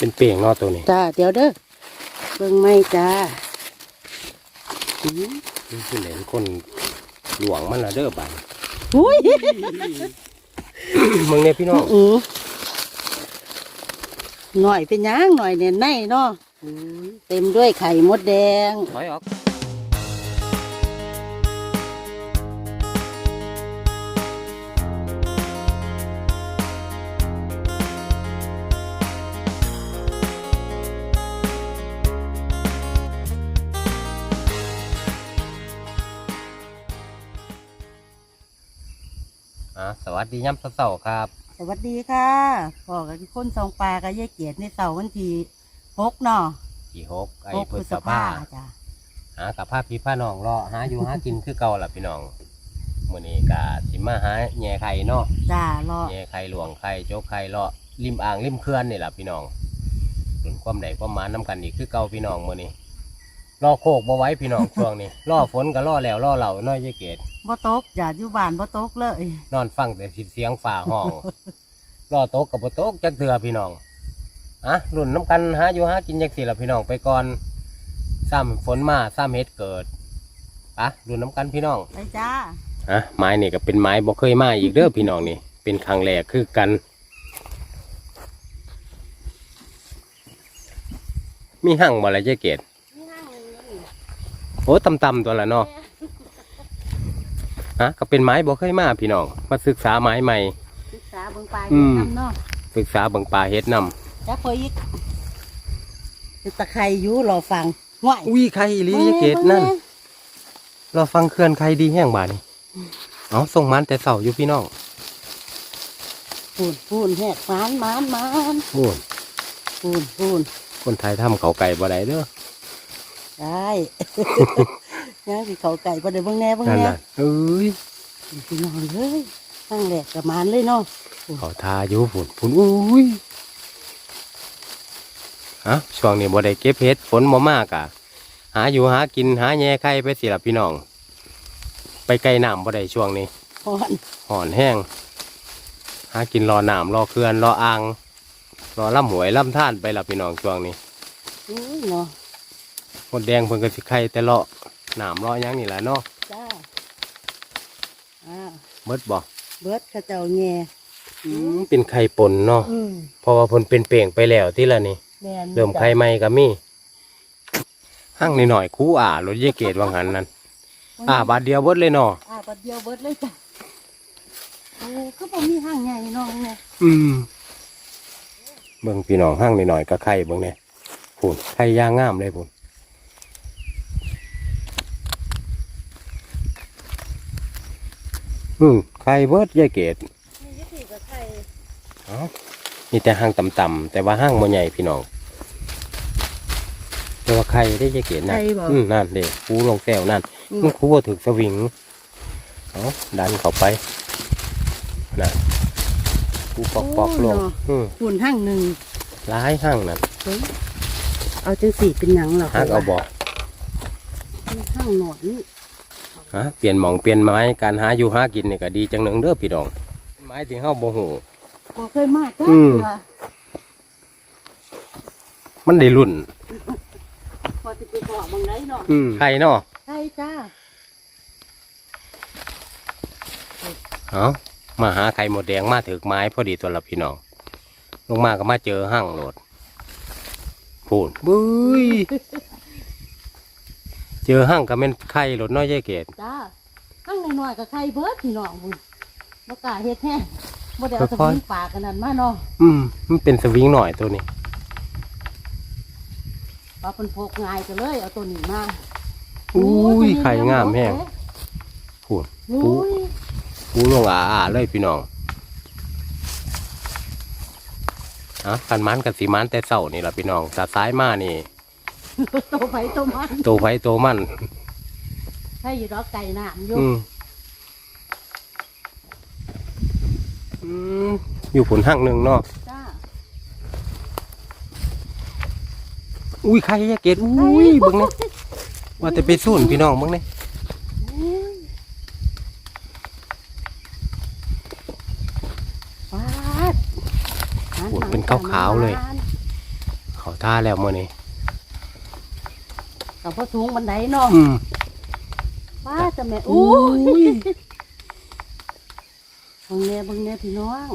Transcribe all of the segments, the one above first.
เป็นเปียงเนอตัวนี้จ้าเดี๋ยวเด้อเบิ่งไม่จ้าอืมนี่คือเหรียญคนหลวงมันละเด้อบันอุ้ยมึงเนี่ยพี่น้องอือหน่อยเป็นหยังหน่อยเนี่ยในเนาะเต็มด้วยไข่มดแดง ถอยออก วัสดีย้ำเสาร์ครับ สวัสดีค่ะพ่อกับคนสองปลากับยายเกียรติในเสาร์วันที่หกเนาะกี่หกไอ้หกพพฤฤษษภาภาจ้ะหากับผ้าพี่ผ้าน้องรอหาอยู่หากินคือเก่าล่ะพี่น้องมื้อนี้ก็สิมาหาแหย่ไข่เนาะจ้ารอแหย่ไข่หลวงไข่โจ๊กไข่เลาะริมอ่างริมเขื่อนนี่ล่ะพี่น้องส่วนความใดความหมาน้ำกันอีกคือเก่าพี่น้องมื้อนี้ รอโคกบ่ไหว้พี่น้อง ช่วงนี้รอฝนก็รอแล้วรอเหล่าน้อยยายเกดบ่ตกจ้ะอยู่บ้านบ่ตกเลยนอนฟังแต่เสียงฝ่าห้องรอโต๊ะกับบ่โต๊ะจักเตือพี่น้องอะรุ่นน้ำกันหาอยู่หากินจักสิล่ะพี่น้องไปก่อนซ้ำฝนมาซ้ำเฮ็ดเกิดปะรุ่นน้ำกันพี่น้องไปจ้าอะไม้นี่ก็เป็นไม้บ่เคยมาอีกเด้อพี่น้องนี่ เป็นครั้งแรกคือกัน มีหั่งบ่ละเจ๊เกด โอ้ตำๆตัวละเนาะฮะก็เป็นไม้บ่เคยมาพี่น้องมาศึกษาไม้ใหม่ ศึกษาเบิ่งปลาอือยู่มน้ำเนาะศึกษาเบิ่งปลาเฮ็ดนำจ้าพออีกเป็นตะไคร้อยู่รอฟังง่วยอุ้ยใครอีหลีเจ๊เกดนั่นรอฟังเคลื่อนใครดีแห้งบาดนี่เอาส่งมันแต่เสาอยู่พี่น้องพูนพูนแหกมานมานมานโอ้ยพูนพูนคนไทยทำเขาไก่บ่ได้เด้อ ได้ยังสิเขาไก่บ่ได้เบิ่งแหน่เบิ่งนั่นแหน่น่ะเอ้ยพี่น้องเลยตั้งแหลกกับมานเลยเนาะเขาทาอยู่ฝุ่นฝุ่นอุ้ยฮะช่วงนี้บ่ได้เก็บเห็ดฝนบ่มากอะ หาอยู่หากินหาแย่ไข่ไปสิล่ะพี่น้อง ไปไกลน้ำบ่ได้ช่วงนี้พอนห่อนแห้ง หากินรอน้ำรอเขื่อนรออ่างรอล่ำหวยล่ำท่านไปล่ะพี่น้องช่วงนี้ อุ้ยเนาะห มดแดงเพิ่นก็สิไข่แต่เลาะน้ำรอหยังนี่แหละเนาะจ้าอ่าเบิดบ่เบิดเข้าเจ้าแง่อืมเป็นไข่ปนเนาะอืมเพราะว่าเพิ่นเป็นเปล่งไปแล้วที่ละนี่ แม่นเริ่มไข่ใหม่ก็มีหั่งนิดหน่อยๆคู่อ่ารถเยเกตวังหันนั่นอ่าบาทเดียวเบิดเลยเนาะอ่าบัดเดียวเบิดเลยจ้ะโอ้ก็บ่มีห้างใหญ่น้องเนี่ยอืมเบิ่งพี่น้องหั่งนิดหน่อยๆก็ไข่เบิ่งเนี่ยพูนไข่ย่างงามเลยพูน อืมไข่เบิดเยเกตมียี่สิบกับไข่อ๋อมีแต่หั่งต่ำๆแต่ว่าหั่งบ่ใหญ่พี่น้องแต่ว่าไข่ได้เยเกตนะไข่บ่ อืมนั่นเด็กคูลงแก้วนั่นอืม มันคูว่าถึกสวิงเอาดันเข้าไปนะคูปอกปอกๆลงอืมหุ่นห้างหนึ่งร้ายห้างนั่นเฮ้ยเอาจังสีเป็นหยังเหรอฮักเอาบอกห้างหนอนนี่ ฮะเปลี่ยนหมองเปลี่ยนไม้การหาอยู่หากินนี่ก็ดีจังหนึ่งเด้อพี่น้อง ไม้ที่เฮาบ่ฮู้ บ่เคยมากจ้ะอืม มันได้รุ่น พอจะไปบอกบางไรเนาะอืมไข่เนาะใช่จ้าเอามาหาไข่หมดแดงมาถึกไม้พอดีตัวละพี่น้อง ลงมาก็มาเจอห้างโหลดพูนบุ้ยเจอห้างก็เป็นไข่โหลดน้อยใหญ่เกตจ้าห้างน้อยๆกับไข่เบิดพี่น้องบุญบ่กล้าเฮ็ดแห้งบ่ได้เอาสวิงปากกันนั่นมาเนาะอืมมันเป็นสวิงหน่อยตัวนี้ว่าเพิ่นพกง่ายก็เลยเอาตัวนี้มาอุ้ยไข่งามแห้งพูนอุ้ยปูลงอาอาเลยพี่น้องอะกันมันกันสีมันแต่เศร้านี่แหละพี่น้องตาซ้ายมานี่ ตัวไผตัวมันโตไฟโตมัน ให้อยู่ดอกไก่น้ำอยู่อืมอืมอยู่ผลห้างหนึ่งเนาะ จ้าอุ้ยไข่ยาเกตอุ้ยเบิ่งเนี่ยว่าแต่ไปสุ่นพี่น้องเบิ่งเนี่ยฟาดโอ้ยเป็นขาวๆเลยท่าแล้วมื้อนี้ กับพ่อสูงบันไดเนาะอืมป้าจะแม่อุ้อู้ยบังแน่บังแน่พี่น้อง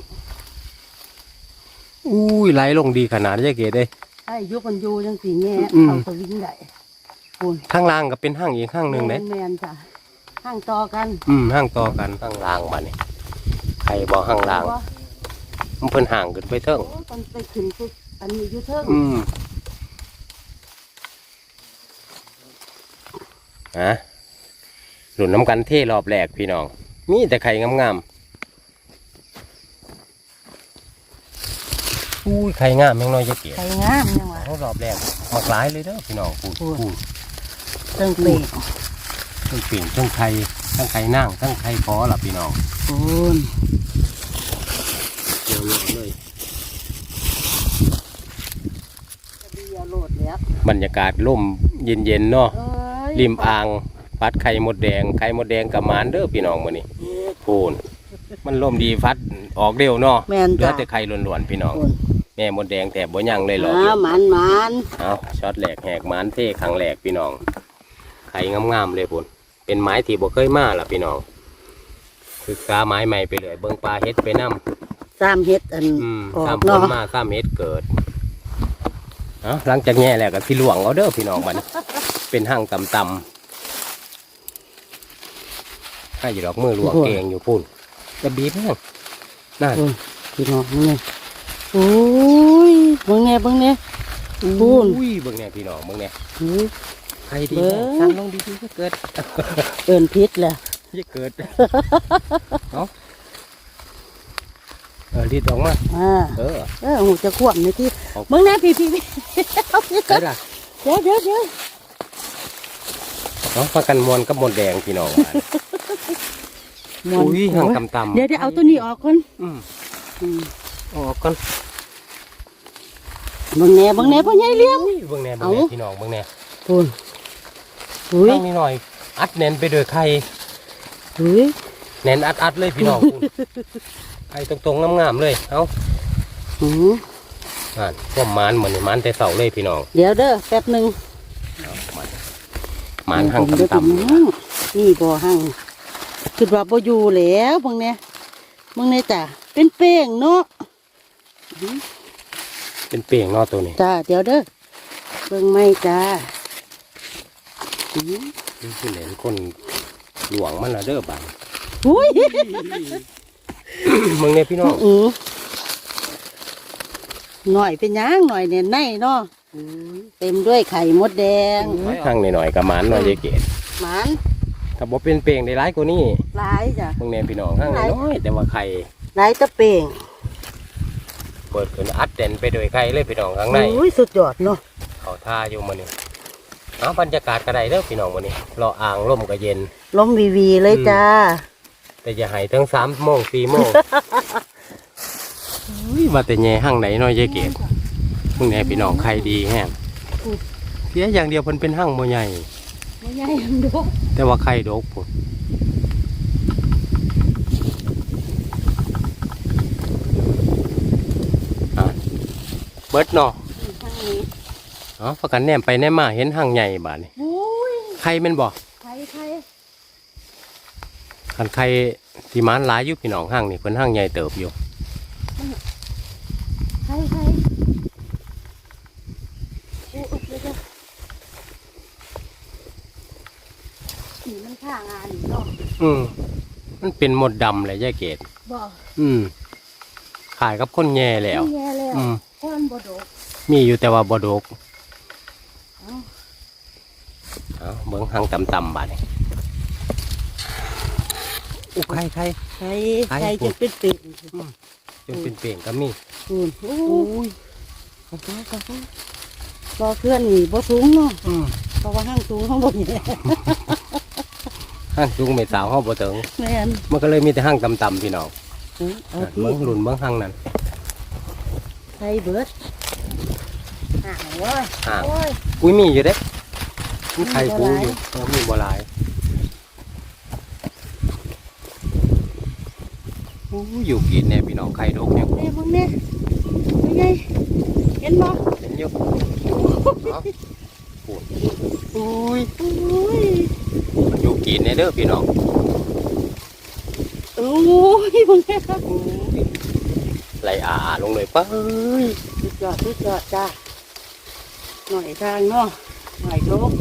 อุ้ยไหลลงดีขนาดยายเกดเด้ยไอ้ยุกันอยู่จังสีแง่อืม เอาสวิงได้คุณข้างล่างก็เป็นห้างอีกห้างหนึ่งเด้แมนๆจ้ะห้างต่อกันอืมห้างต่อกันห้างล่างบัดนี้ใครบ่ห้างล่างว่ามันเพิ่นห่างขึ้นไปเทิงโอ้มันไปขึ้นสุดอันนี้อยู่เทิงอืม อะหลุนน้ำกันเท่รอบแรกพี่น้องมีแต่ไข่งามๆอุ้ยไข่งามแมงน้อยจะเกลียดไข่งามยังวะเขารอบแรกมักหลายเลยเด้อพี่น้องพูดโอ้ยพูดเทิงเปล่งทั้งปิ่งทั้งไข่ทั้งไข่นั่งทั้งไข่คอล่ะพี่น้องคุณเดี๋ยวๆเลยเบียร์โหลดแล้วบรรยากาศร่มเย็นๆเนาะเอ้ย ริมอ่างฟัดไข่มดแดงไข่มดแดงกับหมานเด้อพี่น้องมื้อนี้พูนมันร่มดีฟัดออกเร็วเนาะแม่นเหลือจ้ะ แต่ไข่ล้วนๆพี่น้องคุณแม่มดแดงแถบบ่ยังเลยหรอกอ่าหมันหมันเอาช็อตแหลกแหกหมานเท่ครั้งแรกพี่น้อง ไข่งามๆเลยพุ่นเป็นไม้ที่บ่เคยมาล่ะพี่น้องศึกษาไม้ใหม่ไปเลย เบิ่งปลาเฮ็ดไปนํสามเฮ็ดอันอืมออตามกผลเนาะมาตามเฮ็ดเกิด เอาหลังจากแง่แล้วก็สิหลวงเอาเด้อพี่น้องมัน เป็นห้างต่ำๆให้อยู่ดอกมือหลวงเกงอยู่พุ่นจะบีบแห้งนั่นคุณพี่น้องนี่โอ้ยเบิ่งแน่เบิ่งแน่พูนอุ้ยเบิ่งแน่พี่น้องเบิ่งแน่อุ้ยใครดีเบิ่แน่งสั่นลงดีๆก็เกิดเอิ้นพิษแหละจะเกิดเอาเออรีดออกมาอ่าเออเออหูจะควบในที่เอาเบิ่งแน่พี่พี่พี่เอาพี่ใช่ล่ะเดี๋ยวเดี๋ยวเดี๋ยวเนาะพากันมวนกับหมดแดงพี่น้องว่าม่วนอุ้ยห่างต่ำๆเดี๋ยวเดี๋ยวเอาตัวนี้ออกก่อนอืมอืมออกก่อนเบิ่งแน่เบิ่งแน่พ่อใหญ่เลี้ยง อุ้ยเบิ่งแน่เบิ่งเอาแน่พี่น้องเบิ่งแน่พูนอุ้ยตั้งนิดหน่อย อัดแน่นไปด้วยไข่อุ้ยแน่นอัดอัดๆเลยพี่น้องคุณไข่ตรงๆงามๆเลยเอาอืออ่านพวกมันเหมือนมันแต่เสาเลยพี่น้องเดี๋ยวเด้อแป๊บหนึงเอามันมันห่างเดี๋ยวต่ำพี่น้องนี่บ่ห่างคิดว่าบ่อยู่แล้วเบิ่งแน่เบิ่งแน่จ้ะเป็นเป้งเนาะๆเป็นเปียงเนอตัวนี้จ้าเดี๋ยวเด้อเบิ่งไม่จ้าอือนี่คือเหรียญคนหลวงมันละเด้อบังอุ้ยมึงเนี่ยพี่น้องอือหน่อยเป็นหยังหน่อยเนี่ยในเนาะ เต็มด้วยไข่มดแดงห่างหน่อยๆกับมันหน่อยเยเกตหมันถ้าบ่เป็นเปียงได้ร้ายกว่านี้หลายจ้ะมึงเนี่ยพี่น้องห่างน้อยๆแต่ว่าไข่หลายตะเป่งเปิดขึ้นอัดแน่นไปด้วยไข่เลยพี่น้องข้างในอุ้ยสุดยอดเนาะเขาท่าอยู่มันนี่เอาบรรยากาศกระไดเด้อพี่น้องมันนี่รออ่างลมก็เย็นลมวีวีเลยจ้า แต่อย่าให้ทั้งสามโมงสี่โมงอุ้ยว่าแต่แย่ห้างไหนน้อยเยเกต มึงแน่พี่น้องใครดีแฮงเสียอย่างเดียวเพิ่นเป็นห้างโมใหญ่ไม่ใหญ่ดูแต่ว่าไข่ดกพุ่นอะเบิดเนาะทางนี้อ๋อประกันแนมไปแนมมาเห็นห้างใหญ่บาดนี่อุ้ยไข่แม่นบ่ไข่ไข่คันไข่ที่มันหลายอยู่พี่น้องห้างนี่เพิ่นห้างใหญ่เติบอยู่ไข่ไข่โอ้ยเดี๋ยวเดี๋ยวนี่มันข้างงานนี่เนาะอืมมันเป็นหมดดำเลยยายเกตบ่อืมขายกับคนแย่แล้ว แย่แล้วอืมก้อนบ่ดกมีอยู่แต่ว่าบดกเอ้าเอาเบิ้งหางต่ำๆบาดนี่อู้ไข่ไข่ไข่ไข่ไข่จะเป็นปิดจนเป็นเปลี่ยงก็มีอืมโอ้ยรอเคลื่อนนี่บ่สูงเนาะอืมเพราะว่าห้างสูงข้างบนนี่ ห้างจุงเม็ดสาวห้องบ่ถึงแม่นมันก็เลยมีแต่ห้างต่ำๆพี่น้องเอาอะที่เบิ้งหลุนเบิ้งห้างนั้นไข่เบิดห่างเว้ยห่าง โอ้ย อุ้ยมีอยู่เด้มีไข่มีบ่ปูหลายอยู่เออมีบ่หลายอู้อยู่กินเนี่ยพี่น้องไข่ดกเนี่ยแม่มึงเนี่ยเป็นไงเห็นบ่เป็นอยู่ เอาพูดอุ้ยอุ้ยมันอยู่กินในเด้อพี่น้องอุ้ยมึงแค่ครับไหลอาลงเลยป้าเอ้ยสุดยอดสุดยอดจ้าหน่อยทางเนาะหน่อยโลก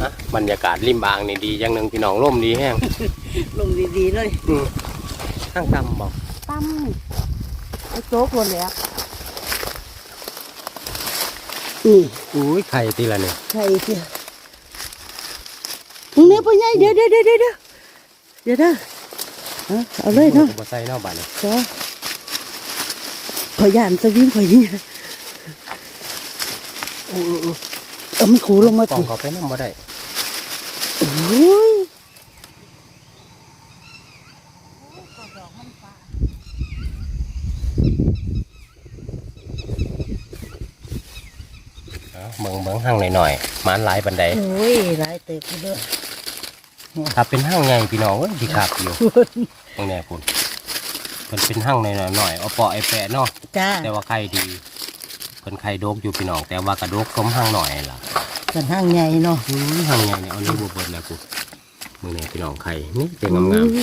นะบรรยากาศริมบางนี่ดีอย่างหนึ่งพี่น้องร่มดีแห้งลงดีๆเลยอืมข้างต่ำบอกตั้มไอ้โจ๊กคนแล้ว นี่อุ้ยไข่ตีละเนี่ยใช่เสียมึงเนี่ยพ่อใหญ่เดี๋ยวเดี๋ยวเดี๋ยวเดี๋ยวเดี๋ยวเดี๋ยวเด้อเอาเอาเลยเนาะมาใส่เนาะบ้านนี้จ้าขอยานสวิงขอยนี่เออมันขูลงมากล่องสิเขาไปน้ำบ่ได้โอ้ย เอาเบิ่งเบิ่งห้างหน่อยๆหมานหลายบันไดโอ้ยหลายเตะไปเลยถ้าเป็นห้างใหญ่พี่น้องเอ้ยดีครับอยู่ตรงเนี้ยคุณมันเป็นห้างหน่อยๆหน่อยเอาเปาะไอ้แปะเนาะจ้าแต่ว่าไข่ดีเป็นไข่โดกอยู่พี่น้อง แต่ว่ากระโดกสมห้างหน่อยล่ะกันห้างใหญ่เนาะอืมห้างใหญ่เนี่ยเอาเนื้อบัวเบิดแล้วกูมือเนี่ยพี่น้องไข่นี่เป็นงามๆ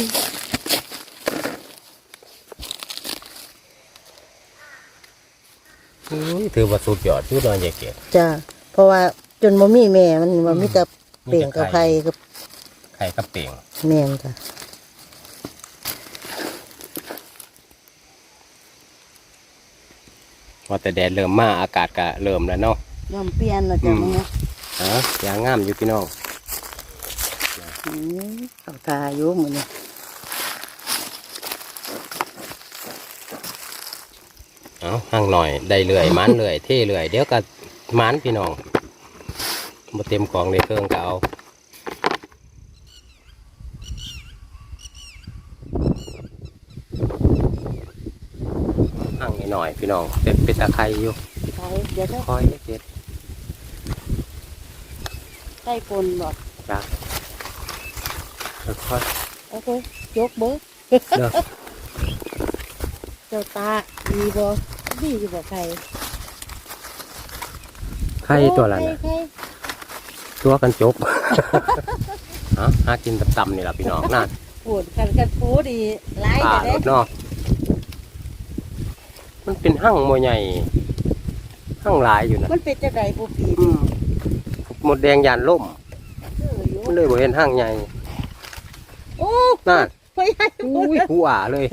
อุ้ย ถือว่าสุดยอดสุดยอดใหญ่เกียรติจ้าเพราะว่าจนบ่มีแม่มันมันมีแต่เปลี่ยนกับใครกับไข่กับเป่งแม่นจ้ะพอแต่แดดเริ่มมาอากาศก็เริ่มแล้วเนาะ ยอมเปลี่ยนแล้วจ้ะอืม มึงเนี่ยอ๋อยางงามอยู่พี่น้องอืมเอาตาอยู่มื้อนี้ เอาห่างหน่อยได้เลื่อยมันเลื่อยเท่เลื่อยเดี๋ยวก็มันพี่น้องมาเต็มกล่องในเครื่องก็เอาห่างหน่อยๆพี่น้องเป็นเป็นตะไคร้อยู่ใช่เดี๋ยวเด้อคอยเด็ดใส่ปนบ่ๆจ้าค่อยโอเคยกเบิกๆเด้อเจ้าตาดีบ่ ดีอยู่บ่ใครไข่ตัวละโอ้นะไข่ตัวกันจบเอาหากินต่ำๆนี่แหละพี่น้องนั่นปวดกันกันปูดีหลายป่าแต่รเด้ถเนาะมันเป็นห้างโมใหญ่ห้างหลายอยู่นะมันเป็นจังไดบ่ปีอืมหมดแดงยานล่มเอออยู่มันเลยบ่เห็นห้างใหญ่โอ้น่าพ่อใหญ่พูอุ้ดยหูอ่าเลย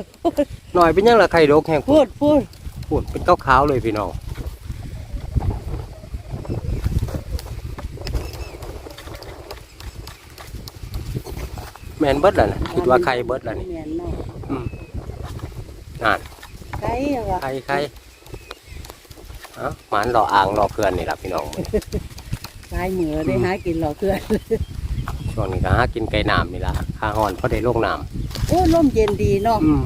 หน่อยเป็นยังละไข่ดกแห้งพูดพูด พูดเป็นขาวๆเลยพี่น้องแมนเบิดแล้วนะคิดว่าไข่เบิดแล้วนี่แม่นเนาะนั่นไข่อะวะไข่ไข่เอ้าหมันรออ่างรอเพื่อนนี่ล่ะพี่น้องไข่เหมือได้หากินหรอเพื่อนช่วงนี้ก็หากินไก่น้ำนี่ล่ะข้าหอนเพราะได้ลงน้โอ้ลมเย็นดีเนาะำอืม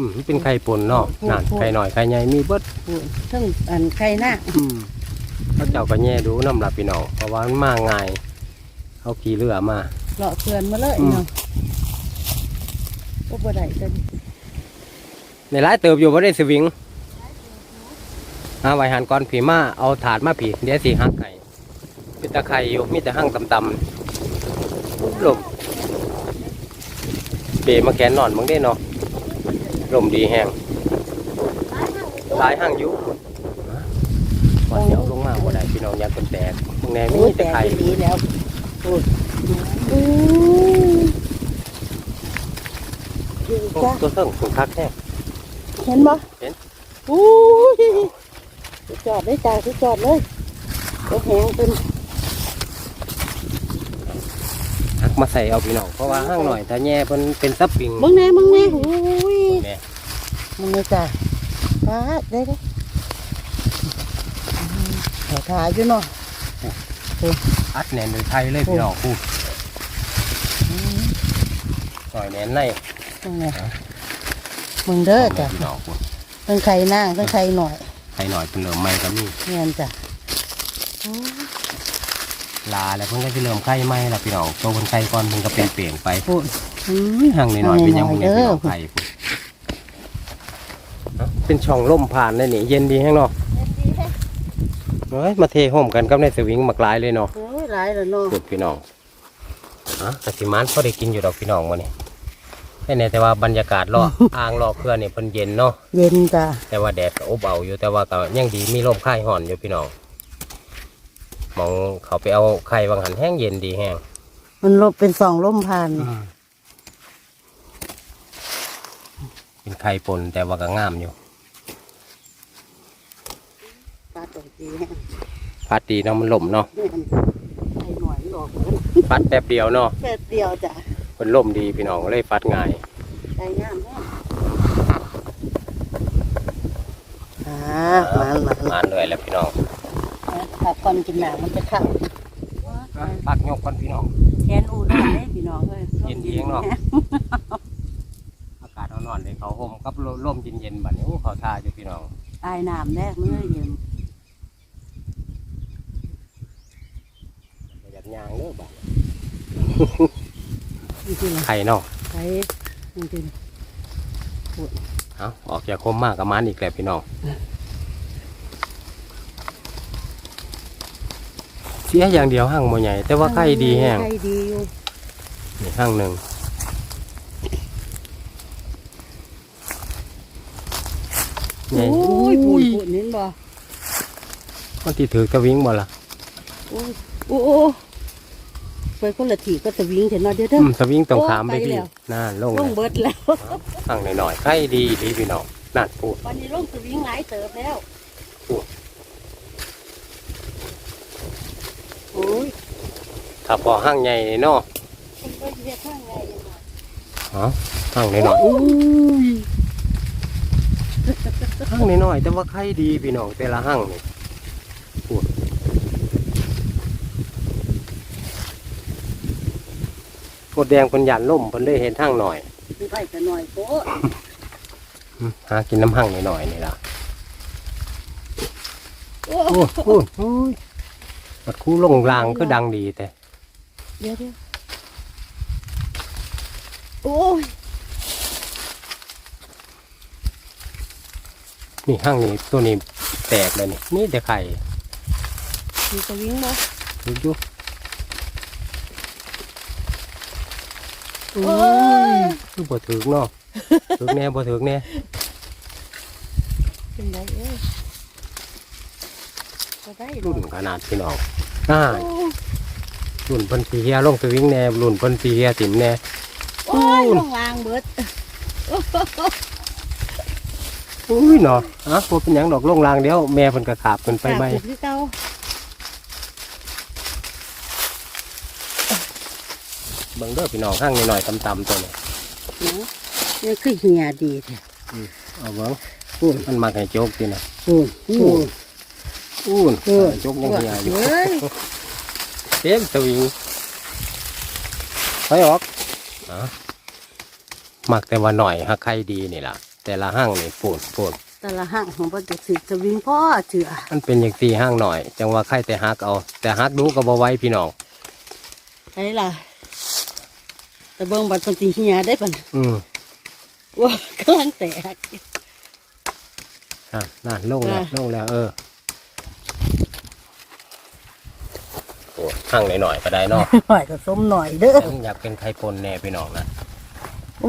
อืมมันเป็นไข่ปนเนาะนั่นไข่หน่อยไข่ใหญ่มีเบิดพูดซึ่งอันไข่หน้าอืมเขาเจ้าก็แย่ดูน้ำหลับพี่น้องเพราะว่ามันมาง่ายเขาขี่เรือมา เลาะเพื่อนมาเลยอืมเนาะโอ้บ่ได้จังในร้ายเติบอยู่ว่าได้สวิงหาไว้หันก่อนผีมาเอาถาดมาผีเดี๋ยวสีหักไข่เป็นตะไคร่อยู่มีแต่หั่งต่ำๆลมเปมาแขนนอนมึงได้เนาะ ลมดีแห้งหลายหั่งอยู่วันเดียวลงมาบ่ได้พี่น้องอยากเป็นแตกมึงแน่มีโอ้ยแต่แต่ไข่ดีแล้วพูดอู้ดีโอ้จ้ะตัวเสิ่งคุณคักแท้เห็นบ่เห็นอู้ยสุดจอดเลยจ้าสุดจอดเลยโอ้แหงเป็นหักมาใส่เอาพี่น้องเพราะว่าห้างหน่อยถ้าแย่เป็นเป็นซับปิงมึงแน่มึงแน่อู้ยแน่ มึงแน่จ้าปาดได้ได้ขอทาอยู่เนาะอัดแน่นโดยไทยเลยพี่น้องพูดหน่อยแน่นในมึงแน่มึงเด้อจ้ะพี่น้องพูดทั้งไข่นางทั้งไข่หน่อยไทยหน่อยเป็นเริ่มใหม่ก็มีเงี้ยจ้ะลาแล้วเพิ่นก็จะเริ่มไข่ไหม้ละพี่น้องโตคนไข่ก่อนเพิ่นก็เป็นเปลี่ยนไปพูดห่างหน่อยๆเป็นยังไงพี่น้องไข่พูด เป็นช่องล่มผ่านเลยนี่เย็นดีแห้งเนาะเฮ็ดดีแท้เฮ้ยมาเทห่มกันกับในสวิงมักหลายเลยเนาะโอ้ยหลายแล้วเนาะพูดพี่น้องฮะกะสิมานพอได้กินอยู่ดอกพี่น้องมื้อนี้แค่แน่แต่ว่าบรรยากาศรอบ อ่างรอบเพื่อนนี่เพิ่นเย็นเนาะเย็นจ้ะแต่ว่าแดดก็อบเอาอยู่แต่ว่าก็ยังดีมีลมค่ายห่อนอยู่พี่น้องมองเขาไปเอาไข่วางหันแห้งเย็นดีแห้งมันลบเป็นสองลมพันเป็นไข่ปนแต่ว่าก็งามอยู่ ปลา ตกดีแห้งพัดดีเนาะมันล่มเนาะไอ้หน่อยหลอกเพิ่นพัดแป๊บเดียวเนาะแค่เดียวจ้ะเพิ่นล่มดีพี่น้องเลยพัดง่ายไก่งามแห้งอ่ามันมันงานเลยแหล้วพี่น้องถ้าก่อนกินหนังมันจะเข้าปักยกก่อนพี่น้องแขนอูได้เลยพี่น้องเอ้ยเย็นดีเนาะอากาศร้อนๆเลยเขาห่มกับร่มเย็นๆบัดนี้โอ้เขาทาอยู่พี่น้องอายน้ำแรกเมื่อเย็น ประหยัดยางเด้อบัดจริงๆนะไข่เนาะใช้จริงเอาออกจากคมมากกับมันอีกแล้วพี่น้องเสียอย่างเดียวห้างโมใหญ่ แต่ว่าไข่ดีแห้งไข่ดีอยู่นี่ห้างหนึ่งใหญ่โอ้ยปุ่นปุ่นเห็นบ่มันที่ถือกระวิงบ่ล่ะโอ้ยโอ้โอ้ ไปคนละทีก็ตะวิ่งเห็นเนาะเดี๋ยวเด้อือมสวิงต้องขามไปโอ้ไปพี่แล้วน่าลงลเลงยเบิดแล้วห้างหน่อยๆไข่ดีดีพี่น้องน่าพูดวันนี้ลงตะวิ่งหลายเติบแล้วโอ้ยถ้าพอห้างใหญ่นี่เนาะมันก็เฮ็ดทางไงยังไงอ๋อห้างหน่อยๆอุ้ยห้างน้อยๆแต่ว่าไข่ดีพี่น้องแต่ละห้างนี่พูดก ดแดงคนหยันล่มเพิ่นเลยเห็นห้างหน่อยมันไปแต่หน่อยโป๊ะอืมหากินน้ำห้างหน่อยๆนี่ล่ะโอ้โอ้โหโอ้ยมัดคู่ลงรางก็ดังดีแต่เดี๋ยวเดี๋ยวโอ้ยนี่ห้างนี้ตัวนี้แตกเลยนี่นี่แต่ไข่มีตะวิ่งบ่ดูดู อ้ยคือบ่ถึกเนาะถึกแน่บ่ถึกแน่เป็นไรเอ้ยก็ได้รุ่นขนาดพี่น้องน่าโอ้รุ่นเพิ่นสีเฮียลงสวิงแน่รุ่นเพิ่นสีเฮียติ่มแน่โอ้ยลงลางเบิดอุ้ยเนาะอะบ่เป็นหยังดอกลงรางเดียวแม่เพิ่นก็ขาบเพิ่นไปไหมฝากคือเก่า เบิ่งเด้อพี่น้องห้างน้อยๆต่ำๆตัวนี้เนาะนี่คือเหียดีแท้เอาเบิ่งพูดมันมักให้โจกตินะโอ้ยโอ้ยอู้นเออโจกยังเฮียอยู่เฮ้ยเต็มสวิงไปออกอะมักแต่ว่าหน่อยฮักใครดีนี่ล่ะ แต่ละห้างนี่ปูดปูดแต่ละห้างของประจุสิจะวิ่งพ่อเจือมันเป็นอย่างสี่ห้างหน่อย จังว่าใครแต่ฮักเอา แต่ฮักดูก็บ่ไหว้พี่น้องไอ้ล่ะ แต่เบิ่งบัดปฏิเหียได้ปะน่ะอืมว่ากำลังแตก อะนั่นลงแล้วอะ ลงแล้ว เออโอ้ห้างหน่อยๆก็ได้เนาะหน่อยก็สมหน่อยเด้อแต่มันอยากเป็นไข่ปนแน่พี่น้องนะ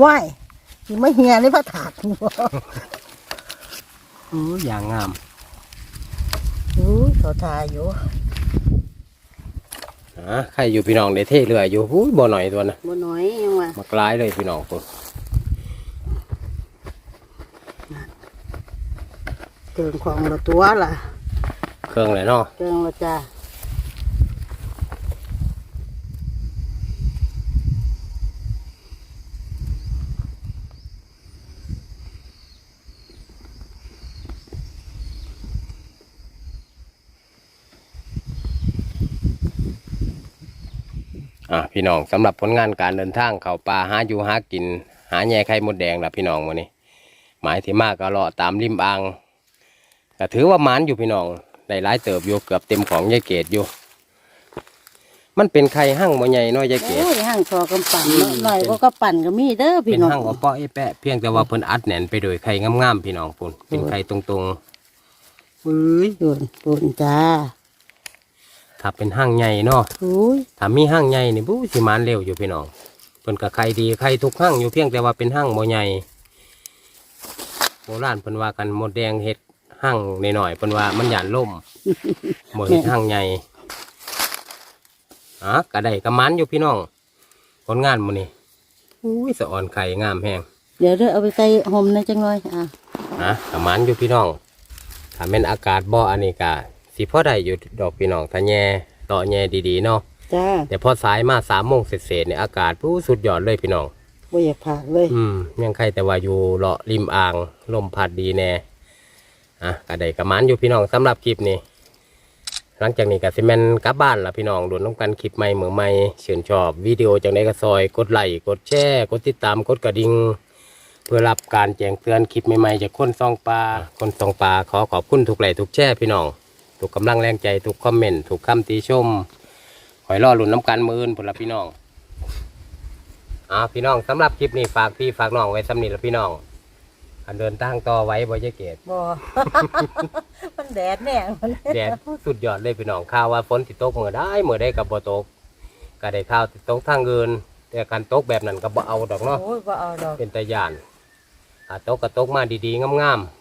ว่ายที่ไม่เหียในพระถาดหัวอู้อย่างงาม อู้ยเขาทายอยู่ อะใครอยู่พี่น้องได้เท่เรืออยู่หูยบ่หน่อยตัวนะบ่น้อยยังว่ามากลายเลยพี่น้องคน เกินของละตัวล่ะเครื่องเลยเนาะ เกินละจ้า พี่น้องสำหรับผลงานการเดินทางเขาป่าหาอยู่หากิน หาแย่ไข่มดแดงนะพี่น้องวันนี้ หมายที่มากก็เลาะตามริมอ่างก็ถือว่าหมันอยู่พี่น้องได้หลายเติบอยู่เกือบเต็มของยายเกดอยู่ มันเป็นไข่หั่งบ่ใหญ่เนาะยายเก๋โอ้ยห่างทอกำปั่นอืมหน่อยก็กระปั่นก็มีเด้อพี่เป็นน้องหั่งว่าเปาะไอ้แปะเพียงแต่ว่าเพิ่นอัดแน่นไปโดวยไข่งามๆพี่น้องพุ่นเป็นไข่ตรงๆอุ้ยปุ่นปุ่นจ้า ถ้าเป็นหั่งใหญ่เนาะอุ้ยถ้ามีหั่งใหญ่นี่บู้สิมานเร็วอยู่พี่น้องเพิ่นก็ไข่ดีไข่ทุกหั่งอยู่เพียงแต่ว่าเป็นหั่งบ่ใหญ่โบราณเพิ่นว่ากันมดแดงเฮ็ดหั่งหน่อยๆเพิ่นว่ามันหยานล่มบ่เฮ็ดหั่งใหญ่อะก็ได้กระมันอยู่พี่น้องผลงานมื้อนี้อุ้ยสะอ่อนไข่งามแฮงเดี๋ยวเด้อเอาไปใส่ห่มนะจังเลยอะอะกระมันอยู่พี่น้องถ้าแม่นอากาศบ่อันนี้ก็ สิพอได้อยู่ดอกพี่น้องถ้าแย่ต่อแย่ดีๆเนาะจ้าแต่พอสายมาสามโมงเสร็จๆเนี่ยอากาศผู้สุดยอดเลยพี่น้องบ่อยากผากเลย อืมยังใครแต่ว่าอยู่เลาะริมอ่างลมพัดดีแน่อะก็ได้กระมันอยู่พี่น้องสำหรับคลิปนี้หลังจากนี้ก็สิแมนกลับบ้านละพี่น้องโดนต้องกันคลิปใหม่เหมือใหม่เชิญชอบวิดีโอจากในกระซอยกดไลค์กดแชร์กดติดตามกดกระดิ่งเพื่อรับการแจ้งเตือนคลิปใหม่ๆจากคนซองปลาคนซองปลาขอขอบคุณทุกไลค์ทุกแชร์พี่น้อง ทุกกำลังแรงใจทุกคอมเมนต์ทุกคำติชมขอยรอหลุนน้ำกันมืออื่นผลละพี่น้องอ่าพี่น้องสำหรับคลิปนี้ฝากพี่ฝากน้องไว้สำนีละพี่น้องอันเดินทางต่อไว้บ่ยายเกตบ่ มันแดดแน่มันแดดสุดยอดเลยพี่น้องข่าวว่าฝนติตกเมื่อได้เมื่อได้กับบ่ตกก็ได้ข่าวติตกทางอื่นแต่การตกแบบนั้นก็บ่เอาดอกเนาะโอ้ยบ่เอาดอกเป็นตาย่านอาตกก็ตกมาดีๆงามๆ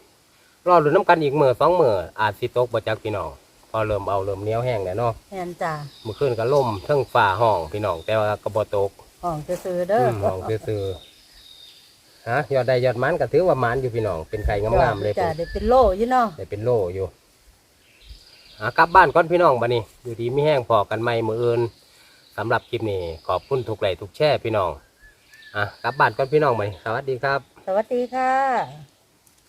รอลุ้นน้ำกันอีกมื้อสองมื้ออาจสิตกบ่จักพี่น้องพอเริ่มเอาเริ่มเหนียวแห้งแล้วเนาะแม่นจ้าเมื่อคืนก็ล่มเทั้งฟ้าห้องพี่น้องแต่ว่าก็บ่ตกห้องซื่อๆเด้ออืมห้องซื่อๆฮะยอดได้ยอดมันก็ถือว่ามันอยู่พี่น้องเป็นไข่งามๆเลยจ้าพุ่นได้เป็นโลอยู่เนาะได้เป็นโลอยู่อะกลับบ้านก่อนพี่น้องบัดนี้อยู่ดีไม่แห้งพอกันไหมมืออื่นสำหรับคลิปนี้ขอบคุณทุกไลค์ทุกแช่พี่น้องอะกลับบ้านก่อนพี่น้องบัดนี้สวัสดีครับ สวัสดีค่ะ